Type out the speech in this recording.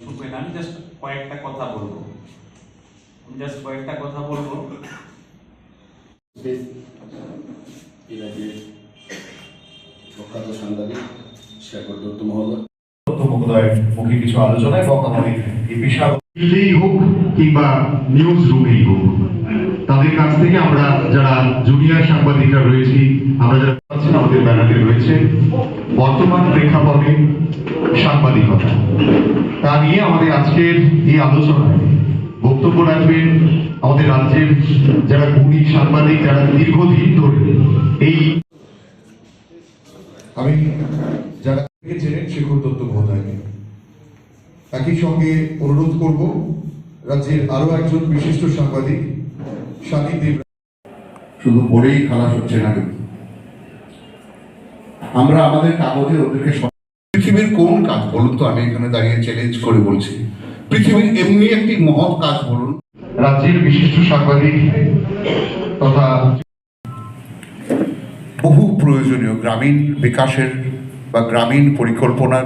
শুনবেন আমি জাস্ট কয়েকটা কথা বলব। আমি জাস্ট কয়েকটা কথা বলব। প্রখ্যাত সাংবাদিক শেখর দত্ত মহোদয়। মুখে কিছু আলোচনায় বকামনি এই বিশাল ফিল্ডেই হোক কিংবা নিউজ রুমেই হোক তাদের কাছ থেকে আমরা যারা জুনিয়র সাংবাদিকরা রয়েছি আমরা যারা আছেন আমাদের ব্যানারে রয়েছে বর্তমান প্রেক্ষাপটে সাংবাদিকতা। তা নিয়ে আমাদের আজকের এই আলোচনায় বক্তব্য রাখবেন আমাদের রাজ্যের যারা গুণী সাংবাদিক যারা দীর্ঘদিন ধরে এই আমি যারা থেকে চেনেন শেখর দত্ত মহোদয়কে। একই সঙ্গে অনুরোধ করব রাজ্যের আরও একজন বিশিষ্ট সাংবাদিক শানি দেব। শুধু পড়েই খালাস হচ্ছে না আমরা আমাদের কাগজে ওদেরকে সব- পৃথিবীর কোন কাজ বলুন তো আমি এখানে দাঁড়িয়ে চ্যালেঞ্জ করে বলছি। পৃথিবীর এমনি একটি মহৎ কাজ বলুন। রাজ্যের বিশিষ্ট সাংবাদিক তথা বহু প্রয়োজনীয় গ্রামীণ বিকাশের বা গ্রামীণ পরিকল্পনার